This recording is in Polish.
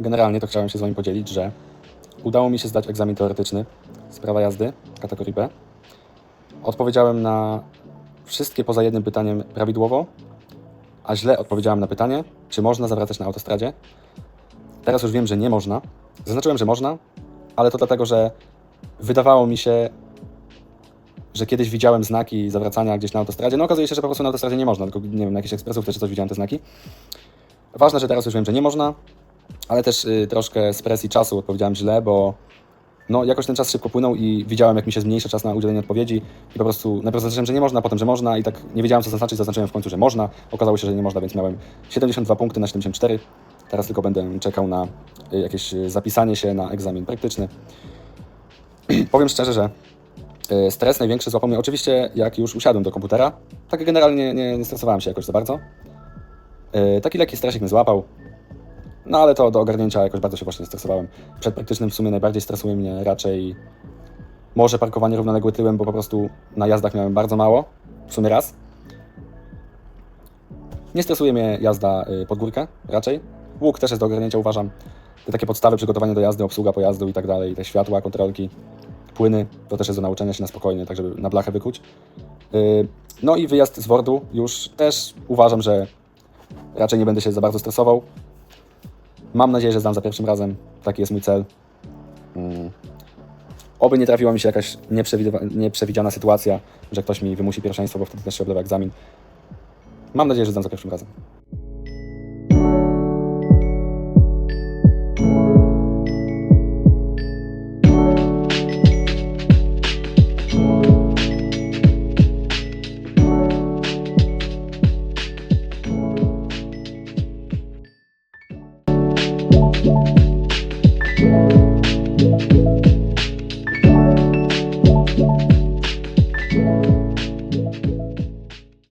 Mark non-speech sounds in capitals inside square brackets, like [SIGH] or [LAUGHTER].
Generalnie to chciałem się z Wami podzielić, że udało mi się zdać egzamin teoretyczny z prawa jazdy kategorii B. Odpowiedziałem na wszystkie poza jednym pytaniem prawidłowo, a źle odpowiedziałem na pytanie, czy można zawracać na autostradzie. Teraz już wiem, że nie można. Zaznaczyłem, że można, ale to dlatego, że wydawało mi się, że kiedyś widziałem znaki zawracania gdzieś na autostradzie. No okazuje się, że po prostu na autostradzie nie można, tylko nie wiem, na jakichś ekspresówce czy coś widziałem te znaki. Ważne, że teraz już wiem, że nie można, ale też y, troszkę z presji czasu odpowiedziałem źle, bo no, jakoś ten czas szybko płynął i widziałem, jak mi się zmniejsza czas na udzielenie odpowiedzi i po prostu najpierw zaznaczyłem, że nie można, potem, że można i tak nie wiedziałem, co zaznaczyć, zaznaczyłem w końcu, że można. Okazało się, że nie można, więc miałem 72 punkty na 74. Teraz tylko będę czekał na y, jakieś y, zapisanie się na egzamin praktyczny. [CLEARS THROAT] Powiem szczerze, że stres największy złapał mnie oczywiście, jak już usiadłem do komputera. Tak generalnie nie, nie stresowałem się jakoś za bardzo. Taki lekki stresik mnie złapał. No ale to do ogarnięcia jakoś bardzo się właśnie stresowałem. Przed praktycznym w sumie najbardziej stresuje mnie raczej może parkowanie równoległe tyłem, bo po prostu na jazdach miałem bardzo mało, w sumie raz. Nie stresuje mnie jazda y, pod górkę raczej. Łuk też jest do ogarnięcia uważam. Te takie podstawy, przygotowanie do jazdy, obsługa pojazdu i tak dalej, te światła, kontrolki, płyny, to też jest do nauczenia się na spokojnie, tak żeby na blachę wykuć. Y, No i wyjazd z Wordu już też uważam, że raczej nie będę się za bardzo stresował. Mam nadzieję, że zdam za pierwszym razem. Taki jest mój cel. Mm. Oby nie trafiła mi się jakaś nieprzewidziana sytuacja, że ktoś mi wymusi pierwszeństwo, bo wtedy też się egzamin. Mam nadzieję, że zdam za pierwszym razem.